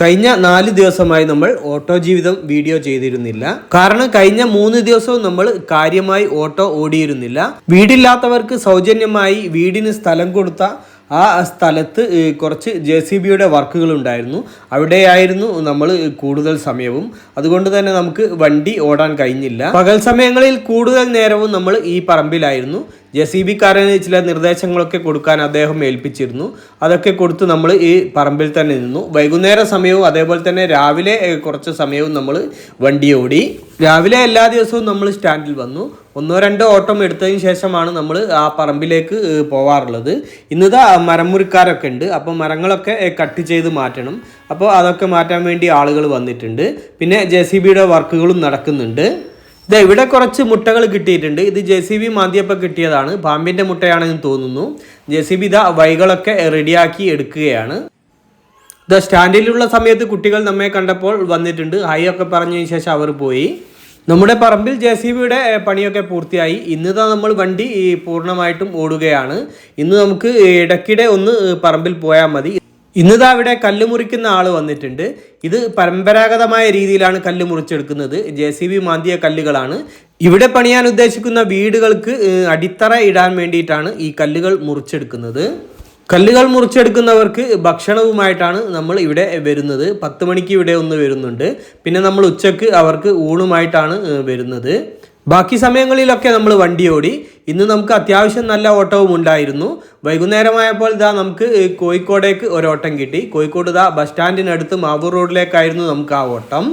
കഴിഞ്ഞ നാല് ദിവസമായി നമ്മൾ ഓട്ടോ ജീവിതം വീഡിയോ ചെയ്തിരുന്നില്ല. കാരണം കഴിഞ്ഞ മൂന്ന് ദിവസവും നമ്മൾ കാര്യമായി ഓട്ടോ ഓടിയിരുന്നില്ല. വീടില്ലാത്തവർക്ക് സൗജന്യമായി വീടിന് സ്ഥലം കൊടുത്ത ആ സ്ഥലത്ത് കുറച്ച് ജെ സി ബിയുടെ വർക്കുകൾ ഉണ്ടായിരുന്നു. അവിടെയായിരുന്നു നമ്മൾ കൂടുതൽ സമയവും. അതുകൊണ്ട് തന്നെ നമുക്ക് വണ്ടി ഓടാൻ കഴിഞ്ഞില്ല. പകൽ സമയങ്ങളിൽ കൂടുതൽ നേരവും നമ്മൾ ഈ പറമ്പിലായിരുന്നു. ജെ സി ബിക്കാരന് ചില നിർദ്ദേശങ്ങളൊക്കെ കൊടുക്കാൻ അദ്ദേഹം ഏൽപ്പിച്ചിരുന്നു. അതൊക്കെ കൊടുത്ത് നമ്മൾ ഈ പറമ്പിൽ തന്നെ നിന്നു. വൈകുന്നേര സമയവും അതേപോലെ തന്നെ രാവിലെ കുറച്ച് സമയവും നമ്മൾ വണ്ടി ഓടി. രാവിലെ എല്ലാ ദിവസവും നമ്മൾ സ്റ്റാൻഡിൽ വന്നു. ഒന്നോ രണ്ടോ ഓട്ടം എടുത്തതിന് ശേഷമാണ് നമ്മൾ ആ പറമ്പിലേക്ക് പോവാറുള്ളത്. ഇന്നിതാ മരമുറിക്കാരൊക്കെ ഉണ്ട്. അപ്പോൾ മരങ്ങളൊക്കെ കട്ട് ചെയ്ത് മാറ്റണം. അപ്പോൾ അതൊക്കെ മാറ്റാൻ വേണ്ടി ആളുകൾ വന്നിട്ടുണ്ട്. പിന്നെ ജെ സി ബിയുടെ വർക്കുകളും നടക്കുന്നുണ്ട്. ഇതാ ഇവിടെ കുറച്ച് മുട്ടകൾ കിട്ടിയിട്ടുണ്ട്. ഇത് ജെ സി ബി മാന്തിയപ്പോൾ കിട്ടിയതാണ്. പാമ്പിന്റെ മുട്ടയാണെന്ന് തോന്നുന്നു. ജെ സി ബി ഇതാ വൈകളൊക്കെ റെഡിയാക്കി എടുക്കുകയാണ്. ഇതാ സ്റ്റാൻഡിലുള്ള സമയത്ത് കുട്ടികൾ നമ്മെ കണ്ടപ്പോൾ വന്നിട്ടുണ്ട്. ഹൈ ഒക്കെ പറഞ്ഞതിന് ശേഷം അവർ പോയി. നമ്മുടെ പറമ്പിൽ ജെ സി ബിയുടെ പണിയൊക്കെ പൂർത്തിയായി. ഇന്നിതാ നമ്മൾ വണ്ടി പൂർണമായിട്ടും ഓടുകയാണ്. ഇന്ന് നമുക്ക് ഇടയ്ക്കിടെ ഒന്ന് പറമ്പിൽ പോയാൽ മതി. ഇന്നിതാ അവിടെ കല്ല് മുറിക്കുന്ന ആൾ വന്നിട്ടുണ്ട്. ഇത് പരമ്പരാഗതമായ രീതിയിലാണ് കല്ല് മുറിച്ചെടുക്കുന്നത്. ജെ സി ബി മാന്തിയ കല്ലുകളാണ്. ഇവിടെ പണിയാൻ ഉദ്ദേശിക്കുന്ന വീടുകൾക്ക് അടിത്തറ ഇടാൻ വേണ്ടിയിട്ടാണ് ഈ കല്ലുകൾ മുറിച്ചെടുക്കുന്നത്. കല്ലുകൾ മുറിച്ചെടുക്കുന്നവർക്ക് ഭക്ഷണവുമായിട്ടാണ് നമ്മൾ ഇവിടെ വരുന്നത്. പത്ത് മണിക്ക് ഇവിടെ ഒന്ന് വരുന്നുണ്ട്. പിന്നെ നമ്മൾ ഉച്ചയ്ക്ക് അവർക്ക് ഊണുമായിട്ടാണ് വരുന്നത്. ബാക്കി സമയങ്ങളിലൊക്കെ നമ്മൾ വണ്ടി ഓടി. ഇന്ന് നമുക്ക് അത്യാവശ്യം നല്ല ഓട്ടവും ഉണ്ടായിരുന്നു. വൈകുന്നേരമായപ്പോൾ ഇതാ നമുക്ക് കോഴിക്കോടേക്ക് ഒരു ഓട്ടം കിട്ടി. കോഴിക്കോട് ഇതാ ബസ് സ്റ്റാൻഡിനടുത്ത് മാവൂർ റോഡിലേക്കായിരുന്നു നമുക്ക് ആ ഓട്ടം.